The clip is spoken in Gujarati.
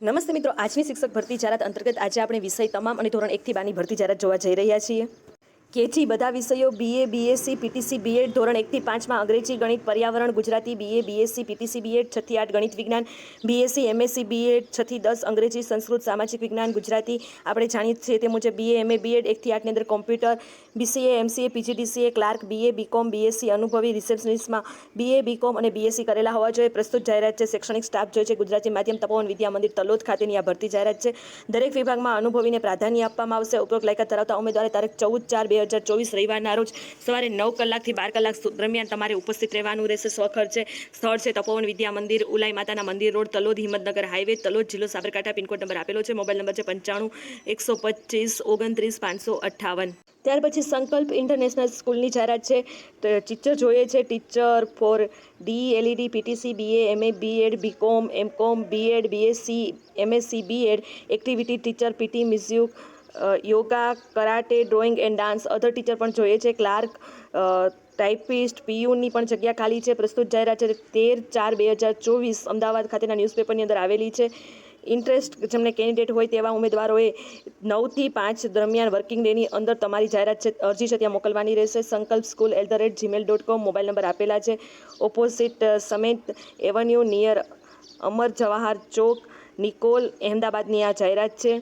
નમસ્તે મિત્રો, આજની શિક્ષક ભરતી જાહેરાત અંતર્ગત આજે આપણે વિષય તમામ અને ધોરણ એકથી બાની ભરતી જાહેરાત જોવા જઈ રહ્યા છીએ. કેજી બધા વિષયો બીએ બીએસસી પીટીસી બીએડ ધોરણ એકથી પાંચમાં અંગ્રેજી, ગણિત, પર્યાવરણ, Gujarati BA BSc PTC BEd છથી આઠ ગણિત વિજ્ઞાન બીએસસી એમએસસી બીએડ છથી દસ અંગ્રેજી, સંસ્કૃત, સામાજિક વિજ્ઞાન, ગુજરાતી. આપણે જાણીએ છીએ તે મુજબ બીએ એમએ બીએડ એકથી આઠની અંદર computer BCA MCA PGDCA clerk BA BCom BSc અનુભવી રિસેપ્શનિસ્ટમાં બીએ બીકોમ અને બીએસસી કરેલા હોવા જોઈએ. પ્રસ્તુત જાહેરાત છે, શૈક્ષણિક સ્ટાફ જોઈએ છે, ગુજરાતી માધ્યમ, તપોવન વિદ્યા મંદિર, તલોદ ખાતેની આ ભરતી જાહેરાત છે. દરેક વિભાગમાં અનુભવીને પ્રાધાન્ય આપવામાં આવશે. ઉપરોક્ત લાયકાત ધરાવતા ઉમેદવારે તારીખ ચૌદ ચાર બે હજાર ચોવીસ રવિવારના રોજ સવારે નવ કલાકથી બાર કલાક દરમિયાન તમારે ઉપસ્થિત રહેવાનું રહેશે. સ્વખર્ચે સ્થળ છે, તપોવન વિદ્યા મંદિર, ઉલાઈ માતાના મંદિર રોડ, તલોદ હિંમતનગર હાઈવે, તલોદ જિલ્લો સાબરકાંઠા પિનકોડ નંબર આપેલો છે. મોબાઈલ નંબર છે પંચાણું, એકસો પચીસ, ઓગણત્રીસ, પાંચસો અઠ્ઠાવન. ત્યાર પછી સંકલ્પ ઇન્ટરનેશનલ સ્કૂલની જાહેરાત છે. ટીચર જોઈએ છે. Teacher for D ElEd PTC BA MA BEd BCom MCom BEd BSc MSc BEd activity teacher PT music yoga, karate, drawing and dance other teacher પણ જોઈએ છે. ક્લાર્ક ટાઈપિસ્ટ, પીયુની પણ જગ્યા ખાલી છે. પ્રસ્તુત જાહેરાત છે. તેર ચાર બે હજાર ચોવીસ અમદાવાદ ખાતેના ન્યૂઝપેપરની અંદર આવેલી છે. ઇન્ટરેસ્ટ જેમને કેન્ડિડેટ હોય તેવા ઉમેદવારોએ નવથી પાંચ દરમિયાન વર્કિંગ ડેની અંદર તમારી જાહેરાત છે, અરજી છે, ત્યાં મોકલવાની રહેશે. Sankalp school at the rate Gmail dot com mobile number આપેલા છે. Opposite Samet avenue near Amar Jawahar Chowk, Nikol, અહેમદાબાદની આ જાહેરાત છે.